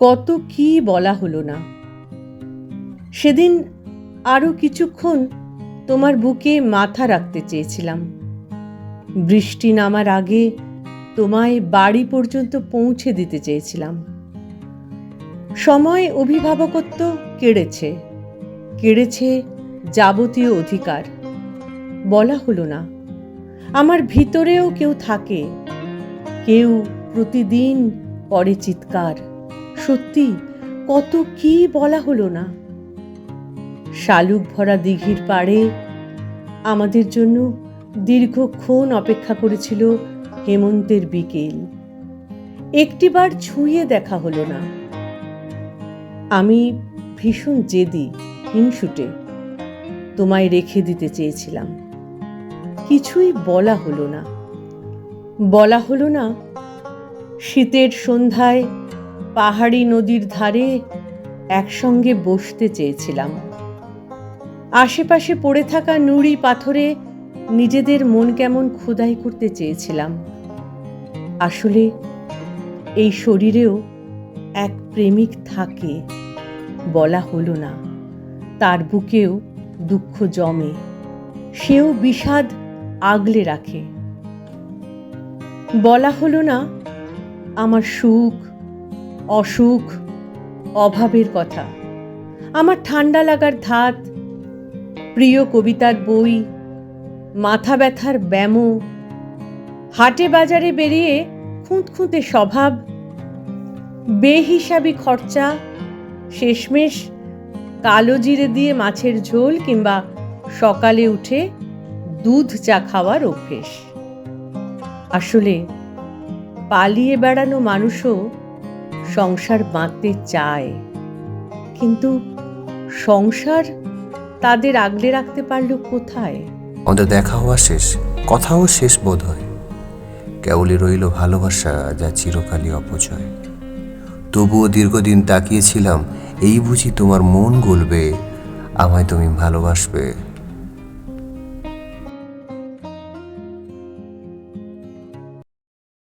কত কি বলা হলো না। সেদিন আরও কিছুক্ষণ তোমার বুকে মাথা রাখতে চেয়েছিলাম। বৃষ্টি নামার আগে তোমায় বাড়ি পর্যন্ত পৌঁছে দিতে চেয়েছিলাম। সময় অভিভাবকত্ব কেড়েছে কেড়েছে যাবতীয় অধিকার। বলা হলো না, আমার ভিতরেও কেউ থাকে, কেউ প্রতিদিন করে চিৎকার। সত্যি, কত কি বলা হলো না। শালুক ভরা দিঘির পাড়ে আমাদের জন্য দীর্ঘক্ষণ অপেক্ষা করেছিল হেমন্তের বিকেল। একটিবার ছুঁয়ে দেখা হলো না। আমি ভীষণ জেদি, হিংসুটে, তোমায় রেখে দিতে চেয়েছিলাম। কিছুই বলা হলো না। বলা হলো না, শীতের সন্ধ্যায় পাহাড়ি নদীর ধারে একসঙ্গে বসতে চেয়েছিলাম। আশেপাশে পড়ে থাকা নুড়ি পাথরে নিজেদের মন কেমন খোদাই করতে চেয়েছিলাম। আসলে এই শরীরেও এক প্রেমিক থাকে বলা হলো না। তার বুকেও দুঃখ জমে, সেও বিষাদ আগলে রাখে। বলা হলো না, আমার সুখ অসুখ, অভাবের কথা। আমার ঠান্ডা লাগার ধাত, প্রিয় কবিতার বই, মাথা ব্যথার ব্যামো, হাটে বাজারে বেরিয়ে খুঁতখুঁতে স্বভাব, বেহিসাবি খরচা, শেষমেশ কালো জিরে দিয়ে মাছের ঝোল কিংবা সকালে উঠে দুধ চা খাওয়ার অভ্যেস। আসলে পালিয়ে বেড়ানো মানুষও সংসার বাঁধতে চায়। কিন্তু সংসার তাদের আগলে রাখতে পারল কোথায়? আমাদের দেখা হওয়া শেষ, কথাও শেষ বোধ হয় কেবলই রইল ভালোবাসা যা চিরকালই অপচয়। তবুও দীর্ঘদিন তাকিয়েছিলাম, এই বুঝি তোমার মন গলবে, আমায় তুমি ভালোবাসবে।